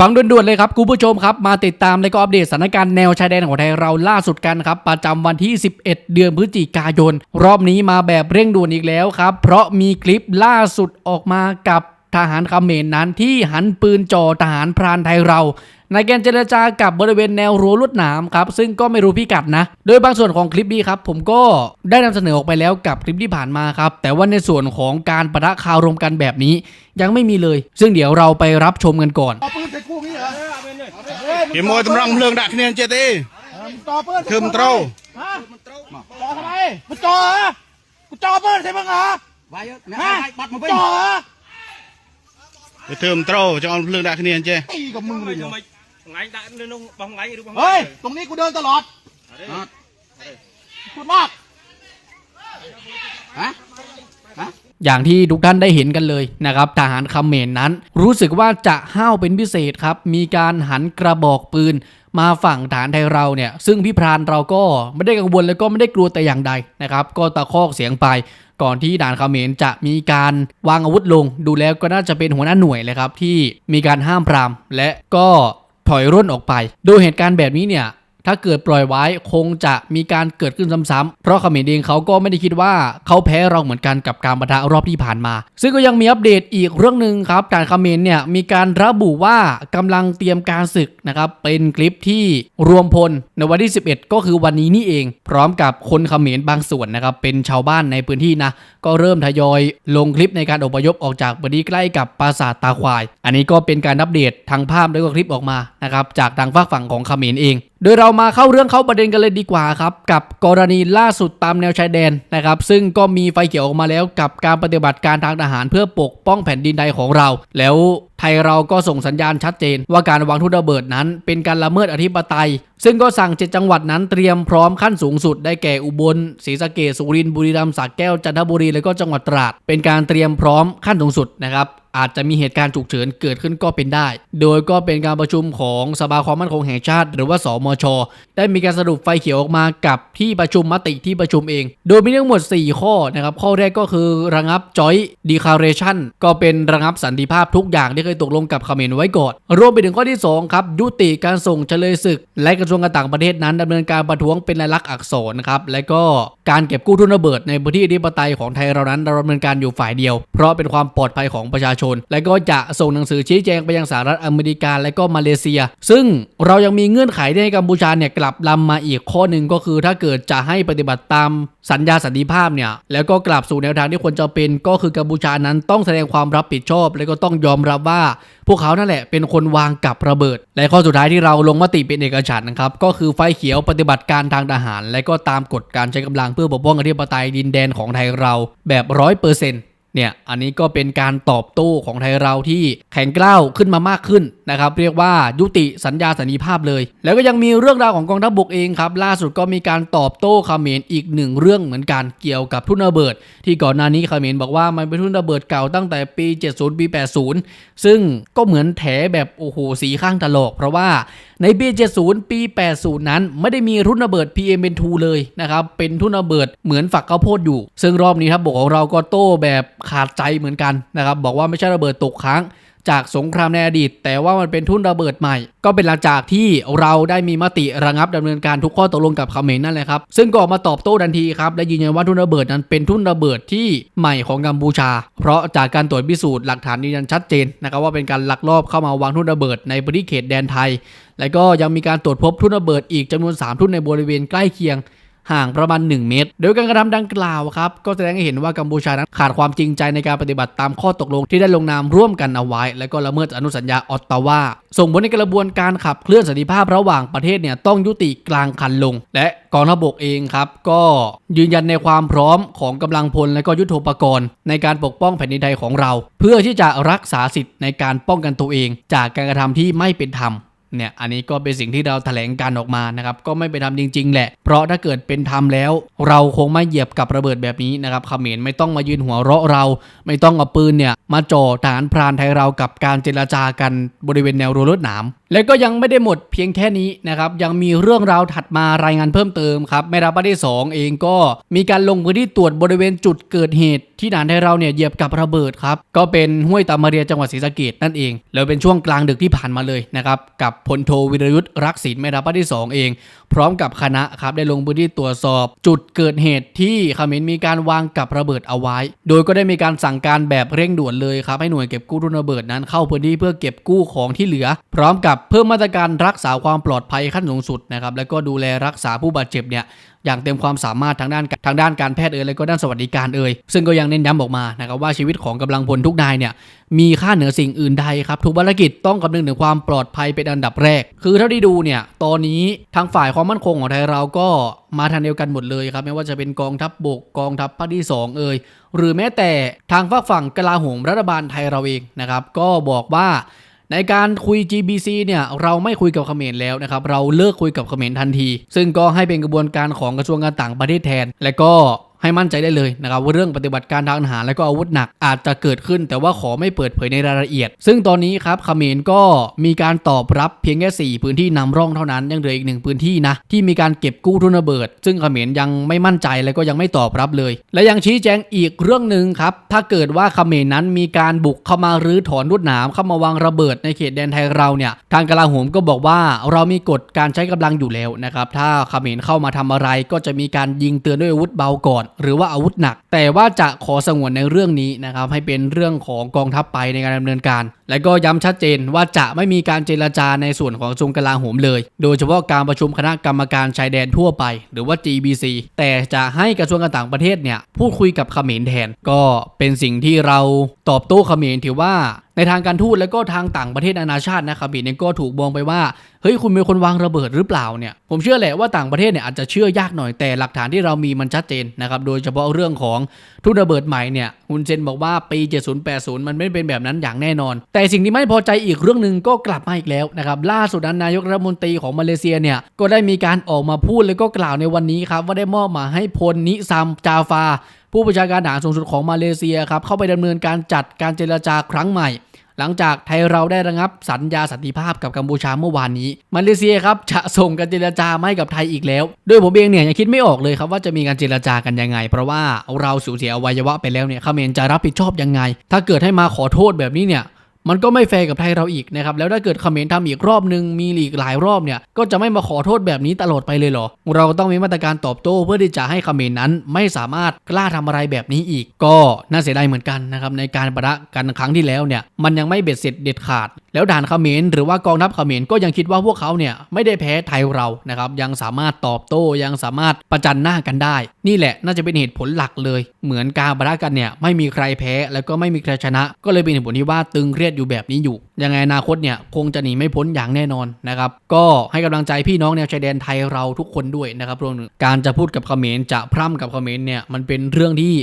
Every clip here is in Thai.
ฟังด่วนๆเลยครับคุณผู้ชมครับ มาติดตามและก็อัปเดตสถานการณ์แนวชายแดนของไทยเราล่าสุดกันครับ ประจำวันที่ 11 เดือนพฤศจิกายน รอบนี้มาแบบเร่งด่วนอีกแล้วครับ เพราะมีคลิปล่าสุดออกมากับทหารเขมรนั้นที่หันปืนจ่อทหารพรานไทยเรา ในกนเจรจากับบริเวณแนวรั้วลวดหนามครับซึ่งก็ไม่รู้พิกัดนะ โดยบางส่วนของคลิปนี้ครับผมก็ได้นำเสนอออกไปแล้วกับคลิปที่ผ่านมาครับแต่ว่าในส่วนของการประทะคารมกันแบบนี้ ยังไม่มีเลย ซึ่งเดี๋ยวเราไปรับชมกันก่อนเกมมยตำรังเลืองดักคะแนนเจตีเทิมเต้าจ่อทำไมมึงจ่อเหรอกูจ่อเปิดใช่มึงเหรอฮะจ่อเหรอเทิมเต้าจะเอาเลืองดักคะแนนเจตีกับมึงเลย เฮ้ย ตรงนี้กูเดินตลอดคุณมากฮะอย่างที่ทุกท่านได้เห็นกันเลยนะครับทหารคาเมรนนั้น รู้สึกว่าจะห้าวเป็นพิเศษครับ มีการหันกระบอกปืนมาฝั่งฐานไทยเราเนี่ย ซึ่งพี่พรานเราก็ไม่ได้กังวลแล้วก็ไม่ได้กลัวแต่อย่างใดนะครับ ก็ตะคอกเสียงไปก่อนที่ด่านคาเมรจะมีการวางอาวุธลง ดูแล้วก็น่าจะเป็นหัวหน้าหน่วยเลยครับที่มีการห้ามปรามและก็ ถอยร่นออกไป โดยเหตุการณ์แบบนี้เนี่ย ถ้าเกิดปล่อยไว้คงจะมีการเกิดขึ้นซ้ำๆเพราะเขมรเองเขาก็ไม่ได้คิดว่าเขาแพ้เราเหมือนกันกับการประทะรอบที่ผ่านมา ซึ่งก็ยังมีอัปเดตอีกเรื่องหนึ่งครับการเขมรเนี่ยมีการระบุว่ากำลังเตรียมการศึกนะครับเป็นคลิปที่รวมพลในวันที่ 11 ก็คือวันนี้นี่เอง พร้อมกับคนเขมรบางส่วนนะครับเป็นชาวบ้านในพื้นที่นะก็เริ่มทยอยลงคลิปในการอพยพออกจากพื้นที่ใกล้กับปราสาทตาควาย อันนี้ก็เป็นการอัปเดตทางภาพและก็คลิปออกมานะครับจากทางฝากฝั่งของเขมรเองโดยเรามาเข้าเรื่องเข้าประเด็นกันเลยดีกว่าครับ กับกรณีล่าสุดตามแนวชายแดนนะครับ ซึ่งก็มีไฟเขียวออกมาแล้วกับการปฏิบัติการทางทหารเพื่อปกป้องแผ่นดินใดของเรา แล้วไทยเราก็ส่งสัญญาณชัดเจน ว่าการวางทุนระเบิดนั้นเป็นการละเมิดอธิปไตย ซึ่งก็สั่งเจ็ดจังหวัดนั้นเตรียมพร้อมขั้นสูงสุดได้แก่อุบลศรีสะเกษสุรินทร์บุรีรัมย์สระแก้วจันทบุรีและก็จังหวัดตราด เป็นการเตรียมพร้อมขั้นสูงสุดนะครับอาจจะมีเหตุการณ์ฉุกเฉินเกิดขึ้นก็เป็นได้ โดยก็เป็นการประชุมของสภาความมั่นคงแห่งชาติ หรือว่าสมช ได้มีการสรุปไฟเขียวออกมากับที่ประชุมมติที่ประชุมเอง โดยมีทั้งหมด 4 ข้อนะครับ ข้อแรกก็คือระงับจอยดีคาเรชันก็เป็นระงับสันติภาพทุกอย่างที่เคยตกลงกับเขมรไว้ก่อน รวมไปถึงข้อที่ 2 ครับ ยุติการส่งเฉลยศึก และกระทรวงการต่างประเทศนั้นดำเนินการประท้วงเป็นลายลักษณ์อักษรครับและก็การเก็บกู้ทุนระเบิดในพื้นที่อธิปไตยของไทยเรานั้นดำเนินการอยู่ฝ่ายเดียว เพราะเป็นความปลอดภัยของประชาชน และก็จะส่งหนังสือชี้แจงไปยังสหรัฐอเมริกาและก็มาเลเซีย ซึ่งเรายังมีเงื่อนไขให้กัมพูชาเนี่ยกลับลำมาอีกข้อหนึ่งก็คือถ้าเกิดจะให้ปฏิบัติตามสัญญาสันติภาพเนี่ยแล้วก็กลับสู่แนวทางที่ควรจะเป็นก็คือกัมพูชานั้นต้องแสดงความรับผิดชอบ และก็ต้องยอมรับว่าพวกเขานั่นแหละเป็นคนวางกับระเบิด และข้อสุดท้ายที่เราลงมติเป็นเอกฉันท์นะครับก็คือไฟเขียวปฏิบัติการทางทหาร และก็ตามกฎการใช้กำลังเพื่อปกป้องอธิปไตยดินแดนของไทยเราแบบร้อยเปอร์เซ็นต์ เนี่ยอันนี้ก็เป็นการตอบโต้ของไทยเราที่แข็งกร้าวขึ้นมามากขึ้นนะครับเรียกว่ายุติสัญญาสันนิภาพเลย แล้วก็ยังมีเรื่องราวของกองทัพบกเองครับล่าสุดก็มีการตอบโต้เขมรอีกหนึ่งเรื่องเหมือนกันเกี่ยวกับทุนระเบิด ที่ก่อนหน้านี้เขมรบอกว่ามันเป็นทุนระเบิดเก่าตั้งแต่ปี 70 ปี 80 ซึ่งก็เหมือนแถแบบโอ้โหสีข้างตลก เพราะว่าในปี 70 ปี 80 นั้น ไม่ได้มีทุนระเบิด PM เป็น2เลยนะครับเป็นทุนระเบิดเหมือนฝักข้าวโพดอยู่ ซึ่งรอบนี้ครับบกของเราก็โต้แบบขาดใจเหมือนกันนะครับบอกว่าไม่ใช่ระเบิดตกค้างจากสงครามในอดีต แต่ว่ามันเป็นทุ่นระเบิดใหม่ ก็เป็นหลังจากที่เราได้มีมติระงับดำเนินการทุกข้อตกลงกับเขมรนั่นแหละครับ ซึ่งก็ออกมาตอบโต้ทันทีครับ และยืนยันว่าทุ่นระเบิดนั้นเป็นทุ่นระเบิดที่ใหม่ของกัมพูชา เพราะจากการตรวจพิสูจน์หลักฐานยืนยันชัดเจนนะครับว่าเป็นการลักลอบเข้ามาวางทุ่นระเบิดในพื้นที่เขตแดนไทย และก็ยังมีการตรวจพบทุ่นระเบิดอีกจำนวน 3 ทุ่นในบริเวณใกล้เคียง ห่างประมาณ 1 เมตร โดยการกระทำดังกล่าวครับ ก็แสดงให้เห็นว่ากัมพูชานั้นขาดความจริงใจในการปฏิบัติตามข้อตกลงที่ได้ลงนามร่วมกันเอาไว้ และก็ละเมิดอนุสัญญาออตตาวาส่งผลในกระบวนการขับเคลื่อนสันติภาพระหว่างประเทศเนี่ยต้องยุติกลางคันลง และกองทัพบกเองครับก็ยืนยันในความพร้อมของกำลังพลและก็ยุทโธปกรณ์ ในการปกป้องแผ่นดินไทยของเรา เพื่อที่จะรักษาสิทธิ์ในการป้องกันตัวเอง จากการกระทำที่ไม่เป็นธรรม เนี่ยอันนี้ก็เป็นสิ่งที่เราแถลงการออกมานะครับก็ไม่เป็นธรรมจริง ๆ แหละ เพราะถ้าเกิดเป็นธรรมแล้ว เราคงไม่เหยียบกับระเบิดแบบนี้นะครับเขมรไม่ต้องมายืนหัวเราะเรา ไม่ต้องเอาปืนเนี่ยมาจ่อฐานพรานไทยเรากับการเจรจากันบริเวณแนวรั้วลวดหนามและก็ยังไม่ได้หมดเพียงแค่นี้นะครับ ยังมีเรื่องราวถัดมารายงานเพิ่มเติมครับแม่ทัพภาคที่2เองก็มีการลงพื้นที่ตรวจบริเวณจุดเกิดเหตุ ที่ด่านไทยเราเนี่ยเหยียบกับระเบิดครับก็เป็นห้วยตามาเรียจังหวัดศรีสะเกดนั่นเองแล้วเป็นช่วงกลางดึกที่ผ่านมาเลยนะครับกับพลโทวิรยุทธ์รักศิลป์แม่ทัพภาคที่สองเอง พร้อมกับคณะครับได้ลงพื้นที่ตรวจสอบ จุดเกิดเหตุที่ขมรมีการวางกับระเบิดเอาไว้ โดยก็ได้มีการสั่งการแบบเร่งด่วนเลยครับให้หน่วยเก็บกู้ทุนระเบิดนั้นเข้าพื้นที่เพื่อเก็บกู้ของที่เหลือ พร้อมกับเพิ่มมาตรการรักษาความปลอดภัยขั้นสูงสุดนะครับแล้วก็ดูแลรักษาผู้บาดเจ็บเนี่ยอย่างเต็มความสามารถทางด้านทางด้านการแพทย์เอ่ยและก็ด้านสวัสดิการเอ่ยซึ่งก็ยังเน้นย้ำออกมานะครับว่าชีวิตของกำลังพลทุกนายเนี่ยมีค่าเหนือสิ่งอื่นใดครับทุกภารกิจต้องคำนึงถึงความปลอดภัยเป็นอันดับแรก คือเท่าที่ดูเนี่ยตอนนี้ทางฝ่ายความมั่นคงของไทยเราก็มาทางเดียวกันหมดเลยครับไม่ว่าจะเป็นกองทัพบบกกองทัพภาคที่สองเอ่ยหรือแม้แต่ทางฝั่งกลาโหมรัฐบาลไทยเราเองนะครับก็บอกว่า ในการคุย GBC เนี่ยเราไม่คุยกับเขมรแล้วนะครับเราเลิกคุยกับเขมรทันที ซึ่งก็ให้เป็นกระบวนการของกระทรวงการต่างประเทศแทน และก็ให้มั่นใจได้เลยนะครับว่าเรื่องปฏิบัติการทางทหารและก็อาวุธหนักอาจจะเกิดขึ้น แต่ว่าขอไม่เปิดเผยในรายละเอียด ซึ่งตอนนี้ครับเขมรก็มีการตอบรับเพียงแค่ 4 พื้นที่นำร่องเท่านั้นยังเหลืออีกหนึ่งพื้นที่นะที่มีการเก็บกู้ทุนระเบิด ซึ่งเขมรยังไม่มั่นใจและก็ยังไม่ตอบรับเลย และยังชี้แจงอีกเรื่องหนึ่งครับถ้าเกิดว่าเขมรนั้นมีการบุกเข้ามารื้อถอนรวดหนามเข้ามาวางระเบิดในเขตแดนไทยเราเนี่ยทางกลาโหมก็บอกว่าเรามีกฎการใช้กำลังอยู่แล้วนะครับถ้าเขมรเข้ามาทำอะไรก็จะมีการยิงเตือนด้วยอาวุธเบาก่อนหรือว่าอาวุธหนัก แต่ว่าจะขอสงวนในเรื่องนี้นะครับให้เป็นเรื่องของกองทัพไปในการดำเนินการ และก็ย้ำชัดเจนว่าจะไม่มีการเจรจาในส่วนของกระทรงกลาโหมเลย โดยเฉพาะการประชุมคณะกรรมการชายแดนทั่วไป หรือว่า GBC แต่จะให้กระทรวงการต่างประเทศเนี่ยพูดคุยกับเขมรแทน ก็เป็นสิ่งที่เราตอบโต้เขมรถือว่า ในทางการทูตและก็ทางต่างประเทศนานาชาตินะครับบีเนี่ยก็ถูกมองไปว่าเฮ้ยคุณเป็นคนวางระเบิดหรือเปล่าเนี่ยผมเชื่อแหละว่าต่างประเทศเนี่ยอาจจะเชื่อยากหน่อยแต่หลักฐานที่เรามีมันชัดเจนนะครับโดยเฉพาะเรื่องของทุนระเบิดใหม่เนี่ยฮุนเซนบอกว่าปี 7080 มันไม่เป็นแบบนั้นอย่างแน่นอน แต่สิ่งที่ไม่พอใจอีกเรื่องหนึ่งก็กลับมาอีกแล้วนะครับล่าสุดนั้นนายกรัฐมนตรีของมาเลเซียเนี่ยก็ได้มีการออกมาพูดแล้วก็กล่าวในวันนี้ครับว่าได้มอบมาให้พลนิซัมจาฟาผู้บัญชาการทหารสูงสุดของมาเลเซียครับเข้าไปดำเนินการจัดการเจรจาครั้งใหม่ หลังจากไทยเราได้ระงับสัญญาสันติภาพกับกัมพูชาเมื่อวานนี้ มาเลเซียครับจะส่งการเจรจามาให้กับไทยอีกแล้ว ด้วยผมเองเนี่ยยังคิดไม่ออกเลยครับว่าจะมีการเจรจากันยังไง เพราะว่าเราสูญเสียอวัยวะไปแล้วเนี่ยเขมรจะรับผิดชอบยังไง ถ้าเกิดให้มาขอโทษแบบนี้เนี่ย มันก็ไม่แฟร์กับไทยเราอีกนะครับ แล้วถ้าเกิดเขมรทำอีกรอบหนึ่งมีอีกหลายรอบเนี่ย ก็จะไม่มาขอโทษแบบนี้ตลอดไปเลยเหรอ เราก็ต้องมีมาตรการตอบโต้เพื่อที่จะให้เขมรนั้นไม่สามารถกล้าทำอะไรแบบนี้อีก ก็น่าเสียดายเหมือนกันนะครับในการประทะกันครั้งที่แล้วเนี่ย มันยังไม่เบ็ดเสร็จเด็ดขาด แล้วด่านเขมรหรือว่ากองทัพเขมรก็ยังคิดว่าพวกเขาเนี่ยไม่ได้แพ้ไทยเรานะครับ ยังสามารถตอบโต้ยังสามารถประจันหน้ากันได้ นี่แหละน่าจะเป็นเหตุผลหลักเลย เหมือนการประทะกันเนี่ยไม่มีใครแพ้แล้วก็ไม่มีใครชนะ ก็เลยเป็นเหตุผลที่ว่าตึงเครียดอยู่แบบนี้อยู่ ยังไงอนาคตเนี่ยคงจะหนีไม่พ้นอย่างแน่นอนนะครับ ก็ให้กำลังใจพี่น้องแนวชายแดนไทยเราทุกคนด้วยนะครับรวมถึงการจะพูดกับเขมรจะพร่ำกับเขมรเนี่ยมันเป็นเรื่องที่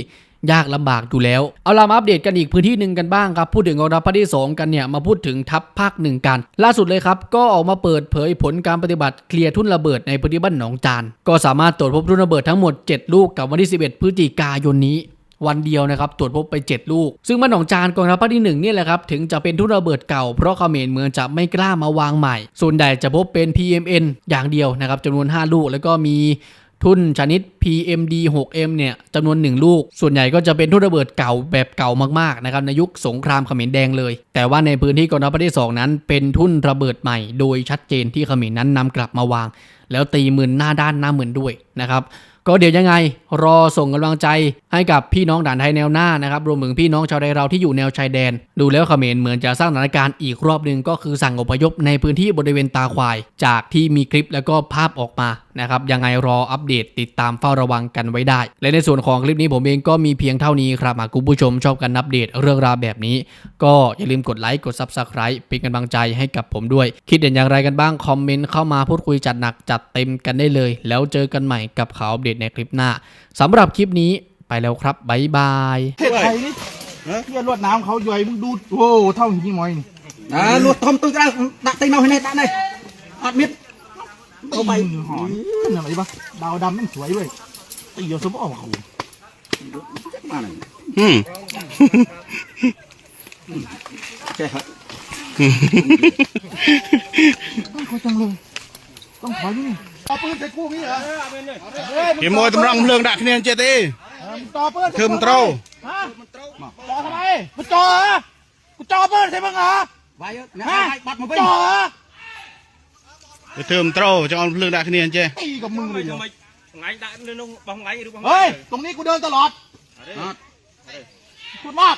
ยากลำบากอยู่แล้ว เอาล่ะมาอัปเดตกันอีกพื้นที่หนึ่งกันบ้างครับ พูดถึงกองทัพภาคที่ 2 กันเนี่ยมาพูดถึงทัพภาคหนึ่งกัน ล่าสุดเลยครับ ก็ออกมาเปิดเผยผลการปฏิบัติเคลียร์ทุ่นระเบิดในพื้นที่บ้านหนองจาน ก็สามารถตรวจพบทุ่นระเบิดทั้งหมด 7 ลูกกับวันที่ 11 พฤศจิกายนนี้ วันเดียวนะครับตรวจพบไป 7 ลูก ซึ่งบ้านหนองจานกองทัพภาคที่1เนี่ยแหละครับถึงจะเป็นทุ่นระเบิดเก่าเพราะเขมรเมืองจะไม่กล้ามาวางใหม่ ส่วนใหญ่จะพบเป็น PMN อย่างเดียวนะครับจำนวน 5 ลูกแล้วก็มีทุ่นชนิด PMD 6M เนี่ยจำนวน 1 ลูก ส่วนใหญ่ก็จะเป็นทุ่นระเบิดเก่าแบบเก่ามากๆนะครับในยุคสงครามเขมรแดงเลย แต่ว่าในพื้นที่กองทัพภาคที่2นั้น เป็นทุ่นระเบิดใหม่ โดยชัดเจนที่เขมรนั้นนำกลับมาวาง แล้วตีมืนหน้าด้านหน้าเหมือนด้วยนะครับ ก็เดี๋ยวยังไงรอส่งกำลังใจให้กับพี่น้องด่านไทยแนวหน้านะครับรวมถึงพี่น้องชาวไทยเราที่อยู่แนวชายแดน ดูแล้วเขมรเหมือนจะสร้างสถานการณ์อีกรอบหนึ่งก็คือสั่งอพยพในพื้นที่บริเวณตาควาย จากที่มีคลิปแล้วก็ภาพออกมานะครับยังไงรออัปเดตติดตามเฝ้าระวังกันไว้ได้ และในส่วนของคลิปนี้ผมเองก็มีเพียงเท่านี้ครับหากคุณผู้ชมชอบกันอัปเดตเรื่องราวแบบนี้ ก็อย่าลืมกดไลค์กด Subscribe เป็นกำลังใจให้กับผมด้วย คิดเห็นอย่างไรกันบ้างคอมเมนต์เข้ามาพูดคุยจัดหนักจัดเต็มกันได้เลย แล้วเจอกันใหม่กับข่าวอัปเดตในคลิปหน้าสำหรับคลิปนี้ไปแล้วครับบ๊ายบายเทศไทยนี่เที่ยรวดน้ำเขาย่อยมึงดูโอ้เท่าหินมอยนี่ À, luộc thom tôi ra đặt tay nào thế này tạ này hạt miết เอาไปหอนอะไรปะดาวดำแม่งสวยเว้ยตีเดียวสมออกมาขู่ mà này อืม chơi hả ต้องเขาจังเลยต้องถอย นี่ต่อปืนใส่กูงี้เหรอเฮ้ยมึง គេមកតម្រង់ភ្លើងដាក់គ្នាចេះទេ เออมึงต่อปืน ធ្វើមិនត្រូវ ฮะจ่อทำไมมึงจ่อเหรอกูจ่อปืนใส่มึงเหรอ វាយអ្នក ฮะ ឲ្យបាត់មកវិញ จ่อเหรอ វាធ្វើមិនត្រូវចង់ឲ្យភ្លើងដាក់គ្នាចេះ ตีกับมึงเลยเหรอ ทำไมไงដាក់នៅក្នុងបងไงឬបង เฮ้ย ตรงนี้กูเดินตลอดพูดมาก